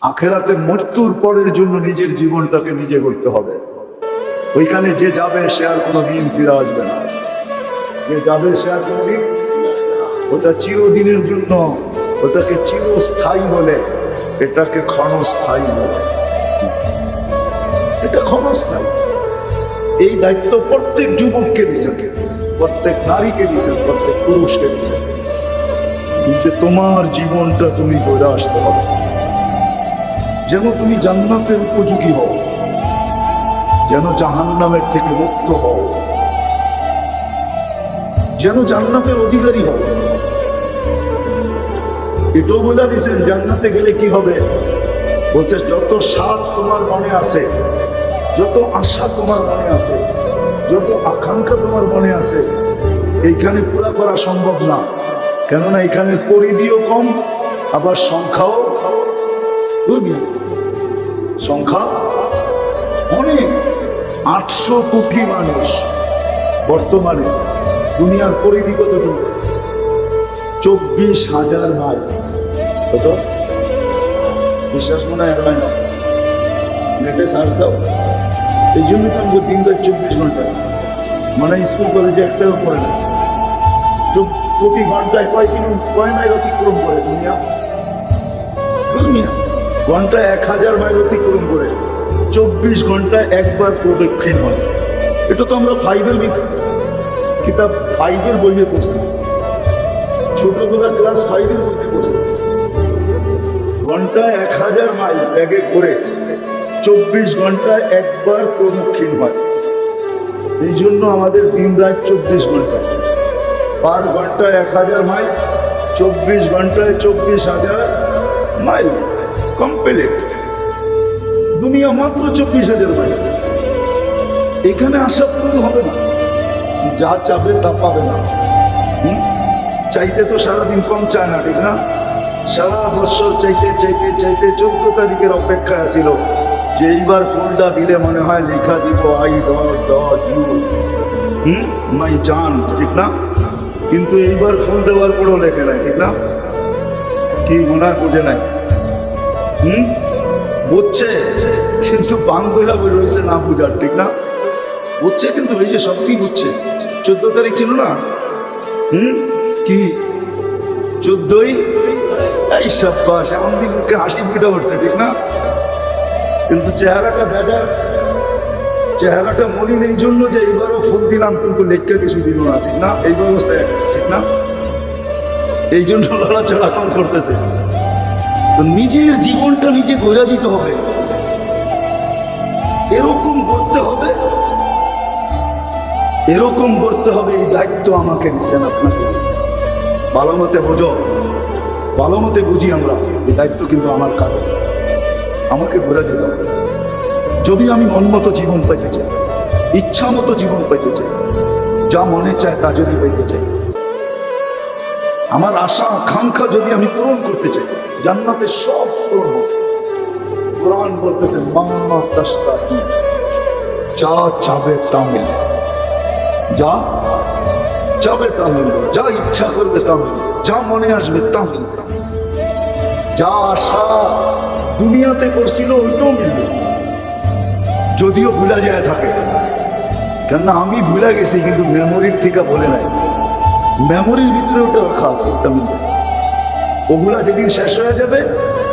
আখেরাতে মৃত্যুর পরের জন্য নিজের জীবনটাকে নিজে করতে হবে। ওইখানে যে যাবে, সে আর কোনো দিন ফিরে আসবে না। যে যাবে, সে আর কোনো দিন ওটা চিরদিনের জন্য, ওটাকে চিরস্থায়ী বলে, এটাকে ক্ষণস্থায়ী বলে। এটা ক্ষণস্থায়ী। এই দায়িত্ব প্রত্যেক যুবককে দিছেন প্রত্যেক নারীকে দিছেন প্রত্যেক পুরুষকে দিছেন যে তোমার জীবনটা তুমি করে আসতে হবে। যেন তুমি জান্নাতের উপযোগী হও। যেন জাহান্নামের থেকে মুক্ত হও। যেন জান্নাতের অধিকারী হও। এটাও বলে দিছেন জান্নাতে গেলে কি হবে? বলছে, যত স্বাদ তোমার মনে আছে, যত আশা তোমার মনে আছে, যত আকাঙ্ক্ষা তোমার মনে আছে, এইখানে পুরা করা সম্ভব না। কেননা এখানে পরিধিও কম, আবার সংখ্যাও দুর্বল। সংখ্যা অনেক, আটশো কোটি মানুষ বর্তমানে দুনিয়ার পরিধি কতটুকু? চব্বিশ হাজার মাইল। কত? বিশ্বাস মনে হয় হয় না নেটে সার্চ দাও। এই জন্য তো আমি তিন দশ চব্বিশ ঘণ্টা। মানে স্কুল কলেজে একটাও পড়ে না। প্রতি ঘন্টায় কয় কিলো কয় মাইল অতিক্রম করে দুনিয়া? দুনিয়া। ঘন্টায় এক হাজার মাইল অতিক্রম করে চব্বিশ ঘন্টায় একবার প্রদক্ষিণ হয়। এটা তো আমরা ফাইভের কিতাব ফাইভের বইয়ে পড়ছি। ছোটবেলা ক্লাস ফাইভের মধ্যে পড়ছি। ঘন্টায় এক হাজার মাইল ব্যাগে করে চব্বিশ ঘন্টায় একবার প্রদক্ষিণ হয়। এই জন্য আমাদের দিন রাত চব্বিশ ঘণ্টা। পার ঘন্টায় এক হাজার মাইল, চব্বিশ ঘন্টায় চব্বিশ হাজার মাইল। কমপ্লিট দুনিয়া মাত্র চব্বিশ হাজার মাইল এখানে আশা পূরণ হবে না। যা চাবে তা পাবে না? চাইতে তো সারাদিন কম চায় না, ঠিক না? সারা বছর চাইতে চাইতে চাইতে চোদ্দ তারিখের অপেক্ষায় আসিল। যে এইবার ফুলটা দিলে মনে হয় লেখা দিব, আই ডট হুম? মাই চান, ঠিক না? কিন্তু এইবার ফুল দেওয়ার পরেও লেখে নাই, ঠিক না? কি মনে হয় বুঝে নাই। হুম? বুঝছে? কিন্তু বাংলা বই রয়েছে না বুঝার, ঠিক না? বুঝছে কিন্তু এই যে সত্যি বুঝছে? চোদ্দ তারিখ ছিল না? হুম? কি? চোদ্দই? এই সাব্বাস, এমন দিন হাসি ফুটে উঠছে, ঠিক না? কিন্তু চেহারাটা বেজার চেহারাটা মলিন এই জন্য যে এইবারও ফুল দিলাম, কিন্তু লেখকে কিছু দিল না, ঠিক না? এইবারও স্যার ঠিক না? এই জন্য লড়াচড়া কম করতেছে। নিজের জীবনটা নিজে গড়া দিতে হবে। এরকম করতে হবে। এরকম করতে হবে, এই দায়িত্ব আমাকে দিচ্ছেন আপনাকে দিচ্ছেন ভালো মতে বোঝো, ভালো মতে বুঝি আমরা, এই দায়িত্ব কিন্তু আমার কাজ আমাকে ঘুরে দিতে হবে। যদি আমি মন মতো জীবন পাইতে চাই, ইচ্ছা মতো জীবন পাইতে চাই, যা মনে চায় তা যদি পাইতে চাই, আমার আশা, আকাঙ্ক্ষা যদি আমি পূরণ করতে চাই জান্নাতে সব পূরণ হবে। কোরআন বলতেছে তাস্তাতি যা চাবে তা মিলবে যা চাবে তা মিলবে যা ইচ্ছা করবে তা মিলবে যা মনে আসবে তা যা আশা দুনিয়াতে করছিল ওইটাও মিলবে যদিও ভুলা যায় থাকে। কেননা আমি ভুলে গেছি, কিন্তু মেমোরির থেকে বলে নাই। মেমোরির ভিতরে ওটা রাখা আছে মিলবে ওগুলা যেদিন শেষ হয়ে যাবে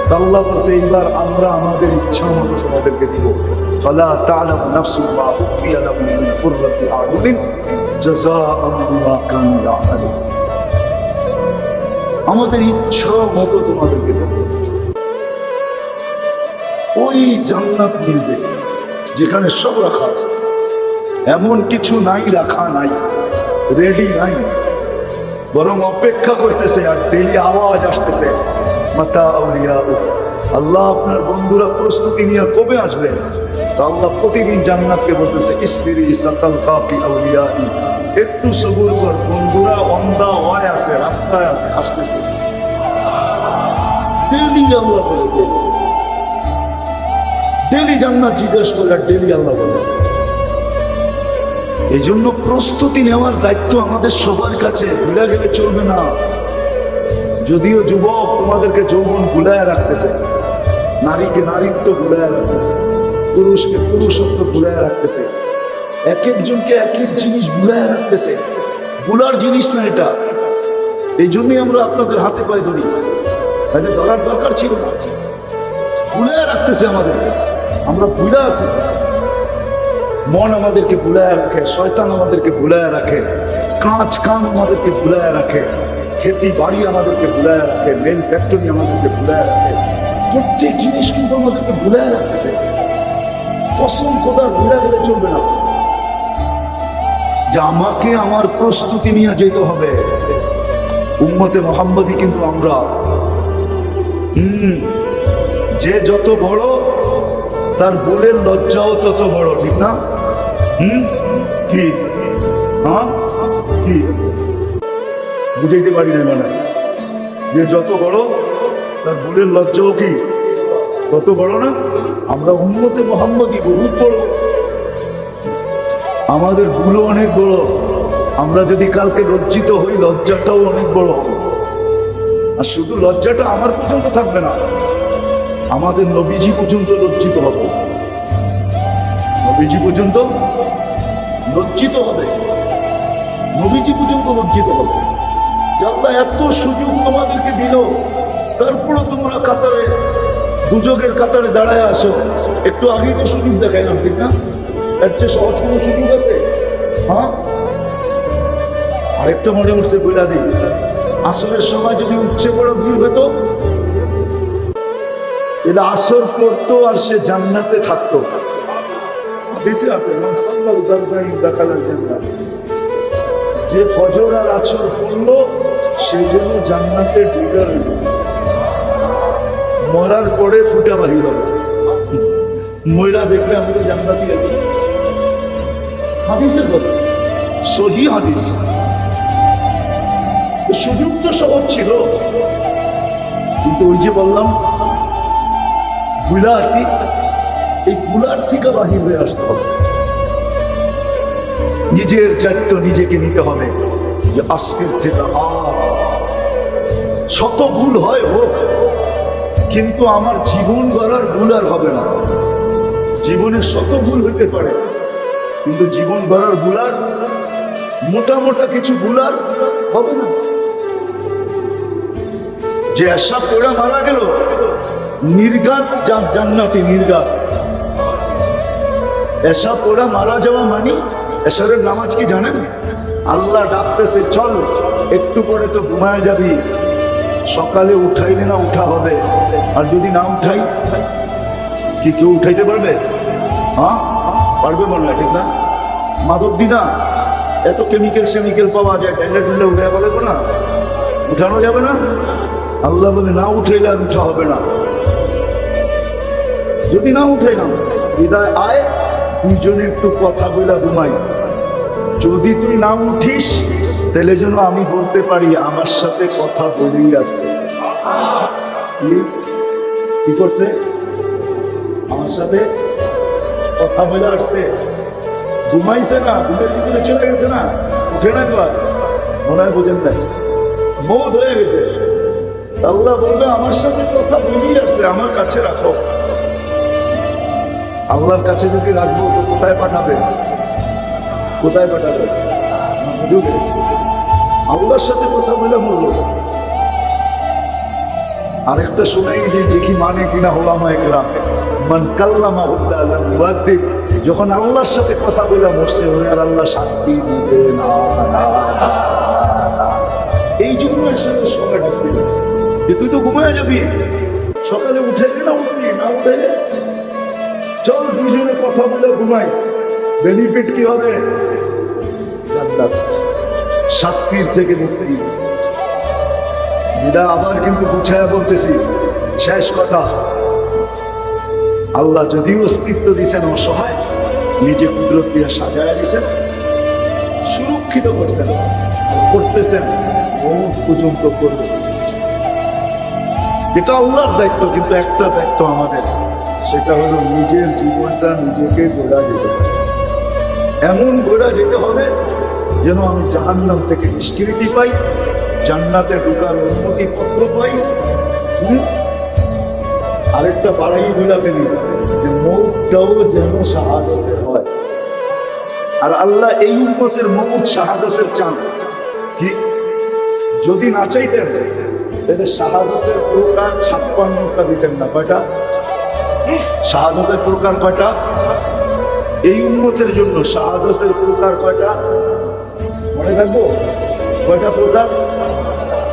তা আল্লাহ বলছে এইবার আমরা আমাদের ইচ্ছা মতো তোমাদেরকে দিব فلا تعلم نفس ما أخفي لهم من قرة أعين جزاء بما كانوا يعملون আমাদের ইচ্ছা মতো তোমাদেরকে দেব ওই জান্নাত মিলবে যেখানে সব রাখা আছে এমন কিছু নাই রাখা নাই রেডি নাই বরং অপেক্ষা করতেছে আর ডেলি আওয়াজ আসতেছে। মাতা আউলিয়া আল্লাহ আপনার বন্ধুরা প্রস্তুতি নিয়ে কবে আসবে? আল্লাহ প্রতিদিন জান্নাতকে বলতেছে ইসফিরি সাকাল কাফি আউলিয়া একটু সবুর কর, বন্ধুরা অন্ধা হয় আছে, রাস্তায় আছে, আসতেছে। ডেলি জান্নাত জিজ্ঞেস করলে ডেলি আল্লাহ বলে এই জন্য প্রস্তুতি নেওয়ার দায়িত্ব আমাদের সবার কাছে। ভুলে গেলে চলবে না। যদিও যুবক তোমাদেরকে যৌবন ভুলায় রাখতেছে। নারীকে নারীত্ব ভুলায় রাখতেছে। পুরুষকে পুরুষত্ব ভুলায় রাখতেছে। এক একজনকে এক এক জিনিস ভুলায় রাখতেছে। ভুলার জিনিস না এটা। এই জন্যই আমরা আপনাদের হাতে পায়ে ধরি। তাহলে ধরার দরকার ছিল না। ভুলে রাখতেছে আমাদের আমরা ভুলে আছি। মন আমাদেরকে ভুলায় রাখে, শয়তান আমাদেরকে ভুলায় রাখে, কাঁচ কান আমাদেরকে ভুলায় রাখে, খেতি বাড়ি আমাদেরকে ভুলায় রাখে মেন ফ্যাক্টরি আমাদেরকে ভুলায় রাখে, প্রত্যেক জিনিস কিন্তু আমাদেরকে ভুলায় রাখতেছে কসম কোথাও ভুলে গেলে চলবে না। যে আমাকে আমার প্রস্তুতি নিয়ে যেতে হবে। উম্মতে মোহাম্মদী কিন্তু আমরা। হম, যে যত বড়, তার বুলের লজ্জাও তত বড়, ঠিক না? হুম? কি? হ্যাঁ? কি? বুঝাইতে পারি না মানে। যে যত বড়, তার ভুলের লজ্জাও কি? তত বড় না? আমরা উন্মতে মোহাম্মদী বহুত বড়। আমাদের ভুলও অনেক বড়। আমরা যদি কালকে লজ্জিত হই, লজ্জাটাও অনেক বড়। আর শুধু লজ্জাটা আমার পর্যন্ত থাকবে না, আমাদের নবীজি পর্যন্ত লজ্জিত হবে। নবীজি পর্যন্ত লজ্জিত হবে। নবীজি পর্যন্ত লজ্জিত হবে। যে আল্লাহ এত সুযোগ তোমাদেরকে দিল, তারপরও তোমরা কাতারে দুযোগের কাতারে দাঁড়ায় আসো একটু আগেই তো সুযোগ দেখাইলাম, ঠিক না? এর চেয়ে সহজ কোনো সুযোগ আছে? হ্যাঁ? আরেকটা মনে উঠছে বইলা দিই আসরের সময় যদি উচ্ছে বড় ভিড় হতো এটা আসর করতো আর সে জান্নাতে থাকতো। দেশে আছে সাল্লাল্লাহু দারদাইন দাখালাল জান্নাত। যে ফজর আর আছর পড়ল সেই জন্য জান্নাতে ঢুকে রইল। মরার পরে ফুটা বাহির হবে ময়রা দেখলে আমাদের জান্নাতি আছে হাদিসের কথা সহি হাদিস সুযোগ তো সহজ ছিল কিন্তু ওই যে বললাম, ভুলা আসি এই ভুলার থেকে বাহির হয়ে আসতে হবে। নিজের দায়িত্ব নিজেকে নিতে হবে যে আজকের থেকে শত ভুল হয় হোক, কিন্তু আমার জীবন গড়ার ভুল আর হবে না। জীবনে শত ভুল হতে পারে, কিন্তু জীবন গড়ার ভুল আর মোটা মোটা কিছু ভুল আর হবে না। যে আশা পোড়া মারা গেল নির্গাত জান্নাতি নির্গাত এসা পোড়া মারা যাওয়া মানে? এসরের নামাজ কি জানেন? আল্লাহ ডাকতেছে, চল, একটু পরে তো ঘুমায় যাবি। সকালে উঠাইলে না উঠা হবে। আর যদি না উঠাই, কি কেউ উঠাইতে পারবে? হ্যাঁ পারবে মনে হয় ঠিক না? মাদক দিনা এত কেমিক্যাল সেমিক্যাল পাওয়া যায় ট্যান্ডা ট্যান্ডা উঠে বলে না? উঠানো যাবে না? আল্লাহ বলে, না উঠাইলে আর উঠা হবে না। যদি না উঠে না, বিদায় আয়। দুজনে একটু কথা বলে ঘুমাই। যদি তুই না উঠিস, তাহলে যেন আমি বলতে পারি, আমার সাথে কথা বলেই আসছে কি- করছে? আমার সাথে কথা বলে আসছে। ঘুমাইছে না, ঘুমের ভিতরে চলে গেছে না? উঠে না তো মনে হয় বোঝেন নাই। মৌত হয়ে গেছে। আল্লাহ বলবে, আমার সাথে কথা বলেই আসছে আমার কাছে রাখো। আল্লাহর কাছে যদি রাখব, তো কোথায় পাঠাবে? কোথায় পাঠাবে? আল্লাহর সাথে কথা বলে বলল আরেকটা শোনাই যে দেখি মানে কিনা হোলামা একরাম। যখন আল্লাহর সাথে কথা বলে মরছে আল্লাহ শাস্তি দিবে। এই জন্য এর সাথে সবাই যে তুই তো ঘুমায় যাবি। সকালে উঠে না উঠবি, না উঠে চল দুজনে কথা বলে ঘুমাই। বেনিফিট কি হবে? শাস্তির থেকে মুক্তি। বিদা আবার কিন্তু গুছায়া বলতেছি, শেষ কথা। আল্লাহ যদিও অস্তিত্ব দিছেন, অসহায়, নিজে কুদরত দিয়ে সাজায় দিছেন, সুরক্ষিত করছেন, করতেছেন পর্যন্ত করবে এটা আল্লাহর দায়িত্ব, কিন্তু একটা দায়িত্ব আমাদের। সেটা হলো নিজের জীবনটা নিজেকে গোড়া যেতে হবে। এমন গোড়া যেতে হবে যেন আমি জাহান্নাম থেকে নিষ্কৃতি পাই, জান্নাতে ঢুকার অনুমতি পত্র পাই? আরেকটা বাড়াই বলে ফেলি যে মৌটাও যেন শাহাদতের হয়। আর আল্লাহ এই উন্মতের মৌত শাহাদতের চান কি? যদি না চাইতেন, তাহলে শাহাদতের প্রকার ছাপ্পান্নটা দিতেন না, কয়টা? শাহাদতের প্রকার কয়টা? এই উন্মতের জন্য শাহাদতের প্রকার কয়টা? মনে রাখব? কয়টা প্রকার?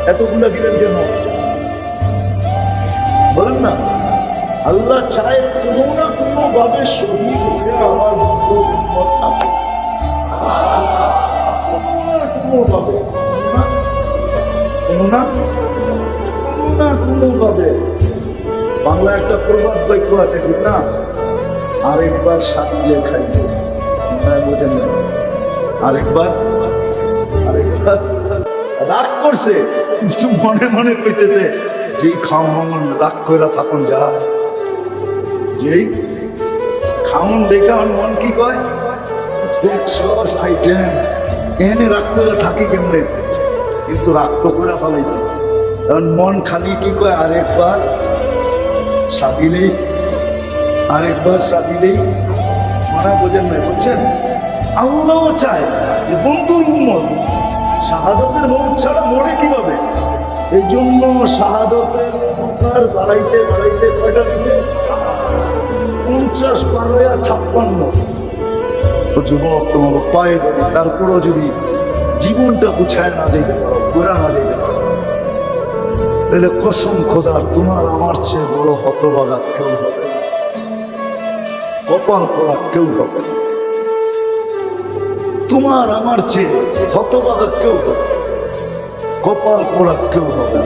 এতগুলো দিলেন কেন বলেন না। আল্লাহ চায় কোনো না কোনো ভাবে শহীদ হয়ে আমার কোনো না কোনো ভাবে বাংলা একটা প্রবাদ বাক্য আছে, ঠিক না? আরেকবার সাজিয়ে খাইব বোঝেন আরেকবার? আরেকবার? রাগ করছে। কিন্তু মনে মনে কইতেছে, যেই খাওয়ান রাগ করে থাকুন যা যেই খাওন দেখে আমার মন কি কয়? দেখছ আইটেম এনে রাগ করে থাকি কেমনে? কিন্তু রাগ তো করে ফেলাইছি। কারণ মন খালি কি কয়? আরেকবার সাদিলেই আরেকবার সাদিলেই মনে বোঝেন না বুঝছেন? আল্লাহ চায় যে বন্ধুর উন্মত শাহাদতের মন ছাড়া মরে কীভাবে? এই জন্য শাহাদতের প্রকার বাড়াইতে বাড়াইতে কয়টা দিছে? পঞ্চাশ বারোয়া ছাপ্পান্ন। যুবক, তোমার পায়ে তারপরও যদি জীবনটা গুছায় না দিতে পারো গোড়া না দিতে তাহলে কসম খোদার তোমার আমার চেয়ে বড় হতভাগা কেউ হবে কপাল করা কেউ হবে তোমার আমার চেয়ে হতভাগা কেউ হবে কপাল করা কেউ হবে।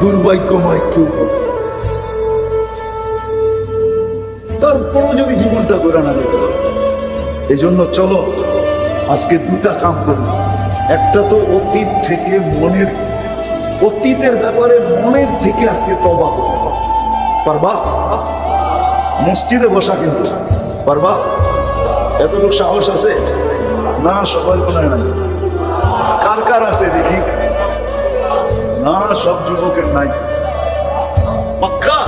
দুর্ভাগ্যময় কেউ হবে। তারপরও যদি জীবনটা করে না এই জন্য চলো, আজকে দুটা কাম করি একটা তো অতীত থেকে মনের অতীতের ব্যাপারে মনের থেকে আজকে তবা। পারবা? মসজিদে বসা কিন্তু। পারবা? এতটুকু সাহস আছে? না সবার কোনো নাই কার কার আছে দেখি? না, সব যুবকের নাই। পাক্কা?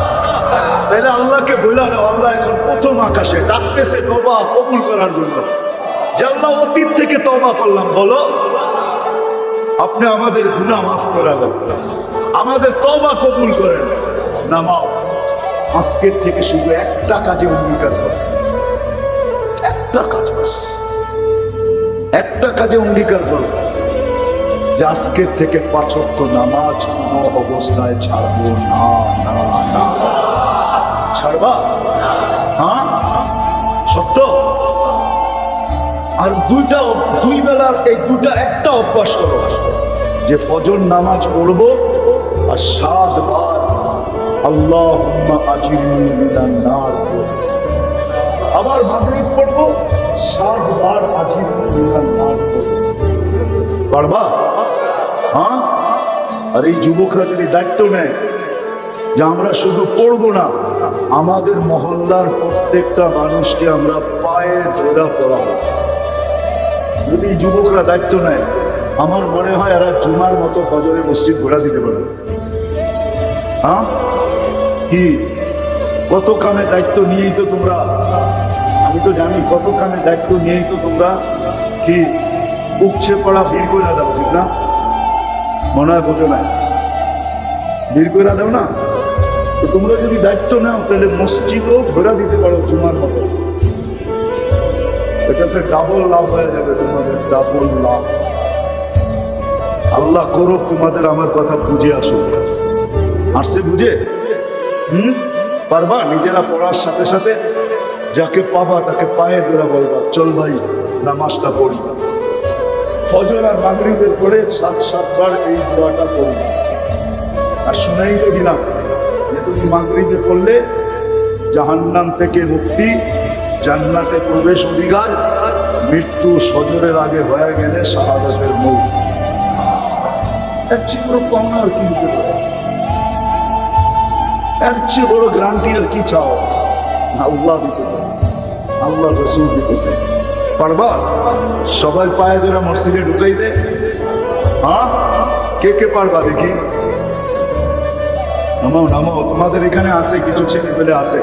তাহলে আল্লাহকে বলে দাও। আল্লাহ এখন প্রথম আকাশে ডাকতেছে তবা কবুল করার জন্য। যে আল্লাহ অতীত থেকে তবা করলাম, বলো? আপনি আমাদের গুণা মাফ করা দেন আমাদের তবা কবুল করেন। নামাও। আজকের থেকে শুধু একটা কাজে অঙ্গীকার করো। একটা কাজ বাস। একটা কাজে অঙ্গীকার করো। যে আজকের থেকে পাঁচক্ত নামাজ কোনো অবস্থায় ছাড়বো না না না। ছাড়বা? হ্যাঁ? সত্য? আর দুইটা দুই বেলার এই দুটা একটা অভ্যাস করো। যে ফজর নামাজ পড়ব আর সাত বার আল্লাহ আবার মাগরিব পড়ব, সাত বার আজিরনি মিনান নার পারবা? হ্যাঁ? আর এই যুবকরা যদি দায়িত্ব নেয় যে আমরা শুধু পড়ব না, আমাদের মহল্লার প্রত্যেকটা মানুষকে আমরা পায়ে ধরা পড়াবো। যদি যুবকরা দায়িত্ব নেয়, আমার মনে হয় এরা জুমার মতো ফজরে মসজিদ ঘোরা দিতে পারবে। হ্যাঁ? কি? কত কামে দায়িত্ব নিয়েই তো তোমরা, আমি তো জানি কত কামে দায়িত্ব নিয়েই তো তোমরা কি উপচে পড়া ভিড় করে দাও, ঠিক না? মনে হয় বোঝো না। ভিড় করে দাও না। তোমরা যদি দায়িত্ব নাও, তাহলে মসজিদও ঘোরা দিতে পারো জুমার মতো। এটাতে ডাবল লাভ হয়ে যাবে তোমাদের ডাবল লাভ আল্লাহ করো তোমাদের আমার কথা বুঝে আসুক। আসছে বুঝে? হুম? পারবা? নিজেরা পড়ার সাথে সাথে যাকে পাবা তাকে পায়ে ধরে বলবা, চল ভাই, নামাজটা পড়ি। ফজর আর মাগরিবের পরে সাত সাতবার এই দোয়াটা পড়ি। আর শুনাই তো দিলাম যে তুমি মাগরিবে পড়লে জাহান্নাম থেকে মুক্তি জান্নাতে প্রবেশ অধিকার, মৃত্যু সজরের আগে হয়ে গেলে শাহাদাতের মৌত এর চেয়ে বড় পাওনা আর কি হতে চেয়ে বড় গ্রান্টি আর কি চাও আল্লাহ দিতেছে আল্লাহ রসুল দিতেছে পারবা? সবাই পায়ে ধরে মসজিদে ঢুকাই দে। হ্যাঁ? কে কে পারবা দেখি? নামাও নামাও। তোমাদের এখানে আছে, কিছু ছেলে পেলে আছে।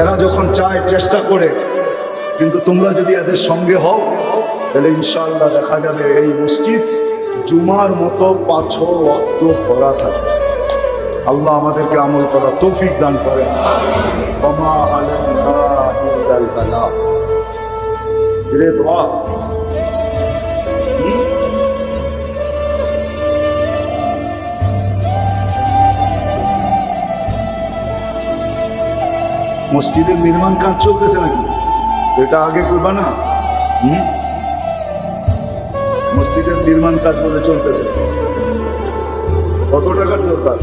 এরা যখন চায় চেষ্টা করে, কিন্তু তোমরা যদি এদের সঙ্গে হও, তাহলে ইনশাল্লাহ দেখা যাবে এই মসজিদ জুমার মতো পাঁচ অক্ত ভরা থাকে। আল্লাহ আমাদেরকে আমল করা তৌফিক দান করে ক্ষমা ইল্লাল রে দোয়া। মসজিদের নির্মাণ কাজ চলতেছে নাকি? এটা আগে করবা না? মসজিদের নির্মাণ কাজ বলে চলতেছে। কত টাকার দরকার?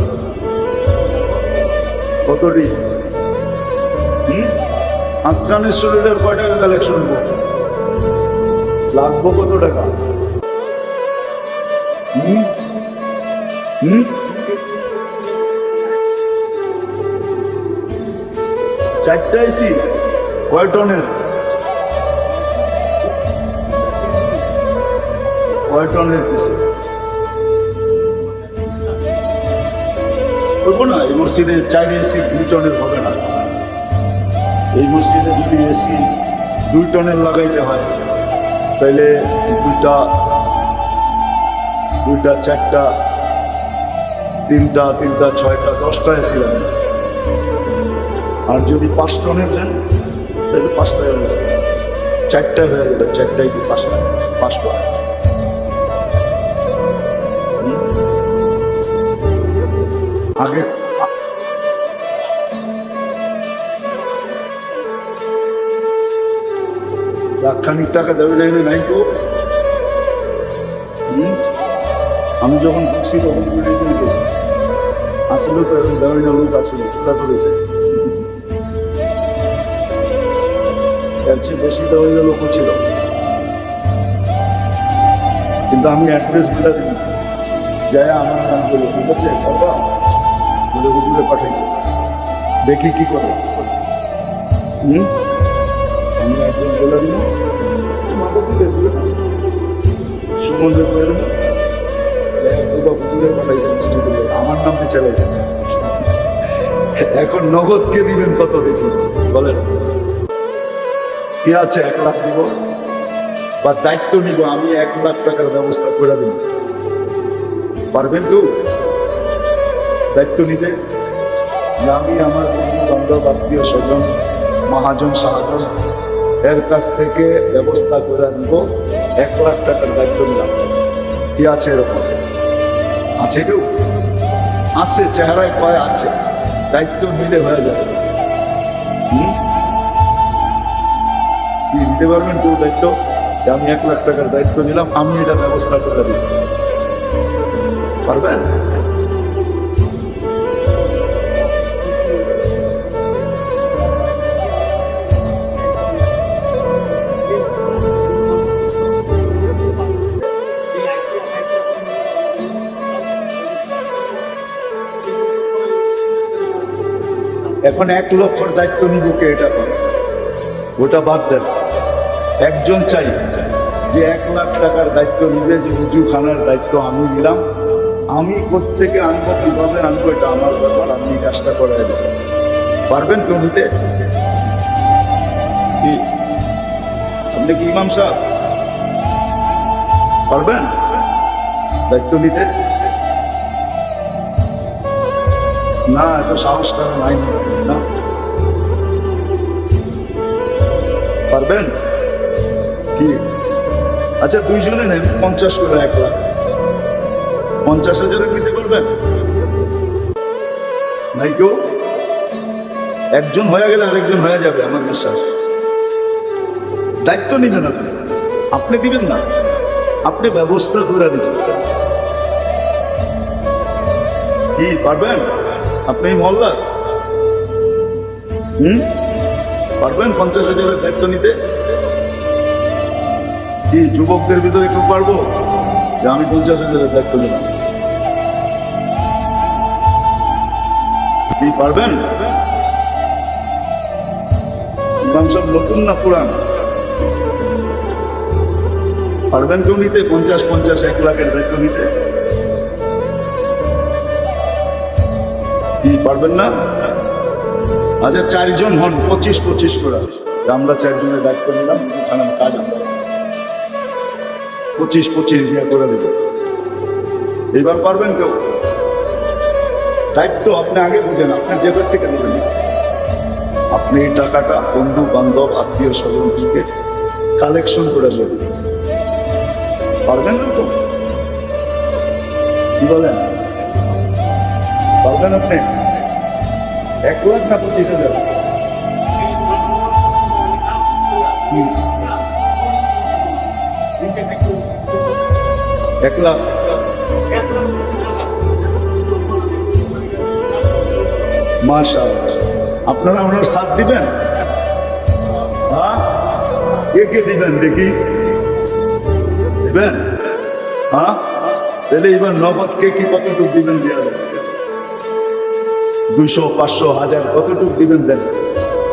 কতটি শরীরের কয় টাকা কালেকশন করছে লাগবো কত টাকা? হুম? হুম? চারটা এসি কয় টনের? কয় টনের এসি করব না, এই মসজিদে চার এসি দুই টনের হবে না। এই মসজিদে যদি এসি দুই টনের লাগাইতে হয় তাহলে দুইটা দুইটা, চারটা, তিনটা তিনটা, ছয়টা, দশটা এসি লাগে আর যদি পাঁচ টনের যান তাহলে পাঁচটায় যাবে চারটায় হয়ে যাবে চারটায় কি পাঁচটা? পাঁচটা। হুম? আগে লাখখানিক টাকা দেবে দেখলে নাই তো? আমি যখন ঢুকছি তখন আসলে তো। এখন দেওয়াই না লোক আছে চুলা করেছে এর চেয়ে বেশি দেওয়াই লোক ছিল। কিন্তু আমি অ্যাড্রেস বলে দিই যায় আমার নাম বলে, ঠিক আছে, বাবা। বলে হুজুরে পাঠাইছে। দেখি কি করে। হুম? আমি একজন বলে দিব সুমন্দের বলে আমার নামে চালাইছে। এখন নগদ কে দিবেন কত দেখি। বলেন। কি আছে? এক লাখ দিব। বা দায়িত্ব নিব, আমি এক লাখ টাকার ব্যবস্থা করে দিব। পারবেন তো? দায়িত্ব নিতে? আমি আমার বন্ধু বান্ধব আত্মীয় স্বজন, মহাজন, সাহাজন, এর কাছ থেকে ব্যবস্থা করে নিব এক লাখ টাকার দায়িত্ব নিলাম। কি আছে এরকম আছে? আছে কেউ আছে, চেহারায় কয় আছে? দায়িত্ব নিলে হয়ে যাবে। কেউ দায়িত্ব যে আমি এক লাখ টাকার দায়িত্ব নিলাম, আমি এটা ব্যবস্থা করে দিই পারবেন? এখন এক লক্ষর দায়িত্ব নিব কে এটা করে? ওটা বাদ দেন। একজন চাই যে এক লাখ টাকার দায়িত্ব নিবে, যে উজু খানার দায়িত্ব আমি নিলাম। আমি কোথেকে আনব কীভাবে আনব এটা আমার ব্যাপার আপনি কাজটা করে দেবেন পারবেন কেউ নিতে? কি? আপনি কি ইমাম সাহেব? পারবেন? দায়িত্ব নিতে? না, এত সাহস কারণ নাই, না। পারবেন? কি? আচ্ছা দুইজনে নেন, পঞ্চাশ করে এক লাখ। পঞ্চাশ হাজারের নিতে পারবেন? নাই কেউ? একজন হয়ে গেলে আরেকজন হয়ে যাবে, আমার বিশ্বাস। দায়িত্ব নিবেন আপনি। আপনি দিবেন না। আপনি ব্যবস্থা করে দিবেন। কি, পারবেন? আপনি মহল্লা হুম? পারবেন পঞ্চাশ হাজারের দায়িত্ব নিতে? কি যুবকদের ভিতরে কেউ পারব? যে আমি পঞ্চাশ হাজারের দায়িত্ব নিলাম কি পারবেন? সব নতুন না পুরান? পারবেন কেউ নিতে? পঞ্চাশ পঞ্চাশ, এক লাখের দায়িত্ব নিতে? কি, পারবেন না? আচ্ছা চারজন হন, পঁচিশ পঁচিশ করে। আমরা চারজনের দায়িত্ব নিলাম কাজ আমরা পঁচিশ পঁচিশ দিয়ে করে দেব। এইবার পারবেন কেউ? দায়িত্ব আপনি আগে বুঝেন আপনার জেবের থেকে দেবেন না। আপনি এই টাকাটা বন্ধু, বান্ধব, আত্মীয় স্বজন থেকে কালেকশন করে দেবেন। পারবেন না তো? কি বলেন? পারবেন আপনি? এক লাখ না পঁচিশ হাজার? এক লাখ আপনারা ওনার সাথ দিবেন? হ্যাঁ? কে দিবেন দেখি? দিবেন? হ্যাঁ? তাহলে এবার নগদ কে কি কতটুকু দিবেন দেওয়া যাবে দুইশো, পাঁচশো, হাজার, কতটুকু দিবেন দেন?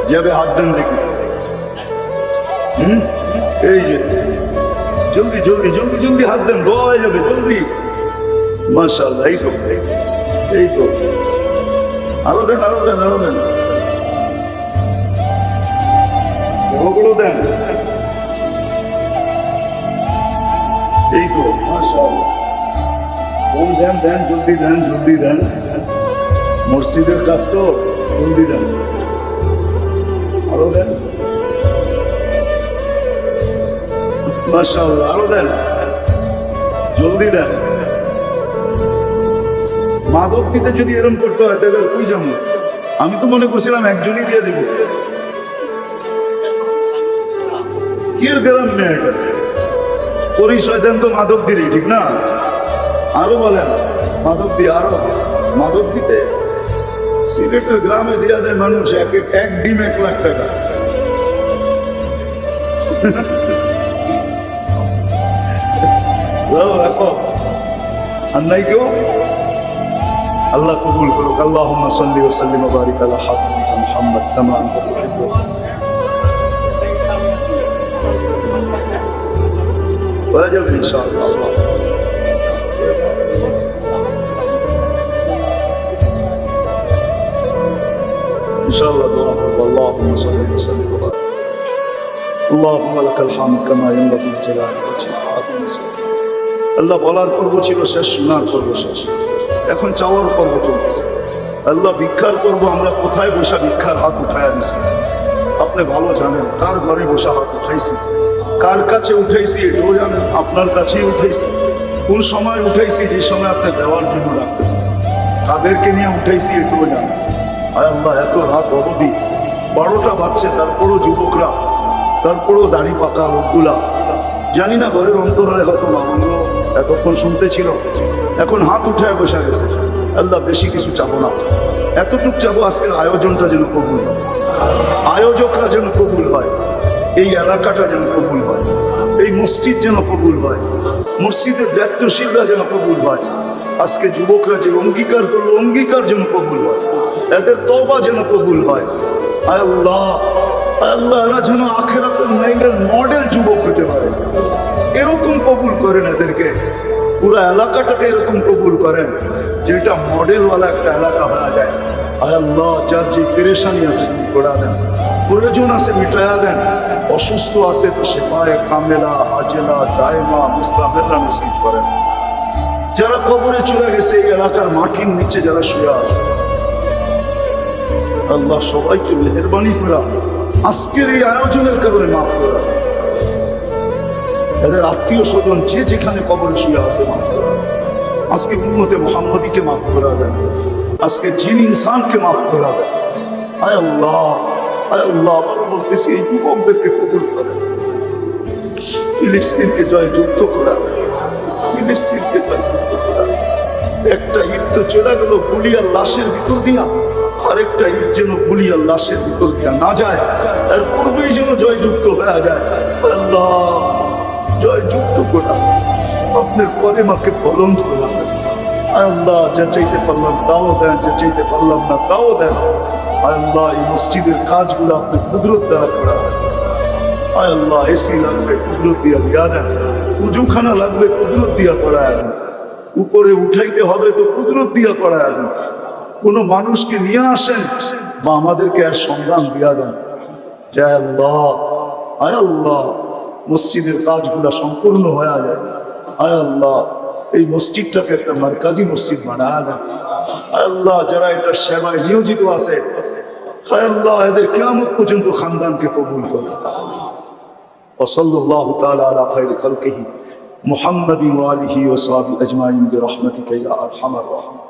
যাবে হাত দেন দেখি। হুম? এই যে। জলদি জলদি জলদি জলদি হাত দেন। হয়ে যাবে, জলদি। মাশাল্লাহ এই তো এই তো আরও দেন আরও দেন আরও দেন। বড়গুলো দেন। এই তো মাশাল্লাহ দেন দেন দেন, জলদি দেন জলদি দেন। মসজিদের কাজ তো, জলদি দেন। আরও দেন। মাশাল্লাহ আরও দেন। জলদি দেন। মাদক দিতে যদি এরম করতে হয়, তাহলে কই যাব? আমি তো মনে করছিলাম একজনই দিয়ে দিব। কি এর গ্রাম পরিচয় দেন তো মাদক দিলি ঠিক না? আরও বলেন। মাদক দিয়ে আরও। মাদক দিতে? সিলেটের গ্রামে দেওয়া দেয় মানুষ এক- এক ডিম এক লাখ টাকা। যাও, রাখো আর নাই কেউ আল্লাহ কবুল করুক আল্লাহুম্মা সাল্লি ওয়া সাল্লিম ওয়া বারিক আলা হাবিবিকা মুহাম্মদ কামা আনতা তুহিব্বু হয়ে যাবে ইনশাআল্লাহ ইনশাআল্লাহ দোয়া করবো আল্লাহুম্মা সাল্লি ওয়া সাল্লিম ওয়া বারিক اللهم لك الحمد كما ينبغي لجلال وجهك وعظيم سلطانك আল্লাহ বলার পর্ব ছিল শেষ, শোনার পর্ব শেষ। এখন চাওয়ার পর্ব চলতেছে। আল্লাহ ভিক্ষার পর্ব আমরা কোথায় বসে ভিক্ষার হাত উঠায় আনিছি? আপনি ভালো জানেন, কার ঘরে বসে হাত উঠাইছি? কার কাছে উঠাইছি এটাও জানেন, আপনার কাছেই উঠাইছি। কোন সময় উঠাইছি, যে সময় আপনি দেওয়ার জন্য রাখতেছেন। কাদেরকে নিয়ে উঠাইছি এটাও জানেন। আয় আল্লাহ, এত রাত অবধি। বারোটা বাচ্চা তারপরও যুবকরা, তারপরও দাড়ি পাকা লোকগুলা। জানি না ঘরের অন্তরালে হয়তো মামুনগুলো এতক্ষণ শুনতে ছিল, এখন হাত উঠে বসে গেছে। আল্লাহ, বেশি কিছু চাবো না। এতটুক চাবো আজকের আয়োজনটা যেন কবুল হয়। আয়োজকরা যেন কবুল হয়। এই এলাকাটা যেন কবুল হয়। এই মসজিদ যেন কবুল হয়। মসজিদের দায়িত্বশীলরা যেন কবুল হয়। আজকে যুবকরা যে অঙ্গীকার করল, অঙ্গীকার যেন কবুল হয়। এদের তবা যেন কবুল হয়। আল্লাহ আল্লাহ, এরা যেন আখেরাতের নাইলের মডেল যুবক হতে পারে। এরকম কবুল করেন এদেরকে। পুরো এলাকাটাকে এরকম কবুল করেন, যেটা মডেলওয়ালা একটা এলাকা হয়ে যায়। আল্লাহ, যার যে পেরেশানি আছে করা দেন। প্রয়োজন আছে মিটায়া দেন। অসুস্থ আছে তো শেফায় কামেলা, আজেলা, দায়মা মুসলামেল্লা নসিব করেন। যারা কবরে চলে গেছে এই এলাকার মাটির নিচে যারা শুয়ে আছে। আল্লাহ সবাইকে মেহরবানি করা। আজকের এই আয়োজনের কারণে মাফ করা এদের আত্মীয় স্বজন যে যেখানে কবরে শুয়ে আছে মাফ করা আজকে উন্নতে মোহাম্মদীকে মাফ করা দেন। আজকে জিন ইনসানকে মাফ করা দেন। আয় আল্লাহ আয় আল্লাহ বলতেছি এই যুবকদেরকে কবুল করে। ফিলিস্তিনকে জয় যুক্ত করা। ফিলিস্তিনকে জয় যুক্ত করা। একটা ঈদ তো চলে গেল, গুলিয়ার লাশের ভিতর দিয়া। আরেকটা ঈদ যেন গুলিয়ার লাশের ভিতর দিয়া না যায়। আর পূর্বেই যেন জয়যুক্ত হয়ে যায়। আল্লাহ। জয়যুক্ত করা। আপনার পরে মাকে ফলন করা। আল্লাহ যা চাইতে পারলাম তাও দেন যা চাইতে পারলাম না তাও দেন। আল্লাহ এই মসজিদের কাজগুলো আপনি কুদরত দ্বারা করা আয় আল্লাহ, এসি লাগবে, কুদরত দিয়া দিয়া দেন। উজুখানা লাগবে, কুদরত দিয়া দেন উপরে উঠাইতে হবে তো কুদরত দিয়া দেন কোনো মানুষকে নিয়ে আসেন, বা আমাদেরকে আর সংগ্রাম দিয়া দেন। জয় আল্লাহ, আয় আল্লাহ। মসজিদের কাজগুলো সম্পূর্ণ হয়ে যায় আয় আল্লাহ এই মসজিদটাকে একটা মার্কাজি মসজিদ বানায় দেন আয় আল্লাহ যারা এটার সেবায় নিয়োজিত আছে আয় আল্লাহ এদের কেমন পর্যন্ত খানদানকে কবুল করে وصلى الله تعالى على خير خلقه محمد وآله وصحبه أجمعين برحمتك يا أرحم الراحمين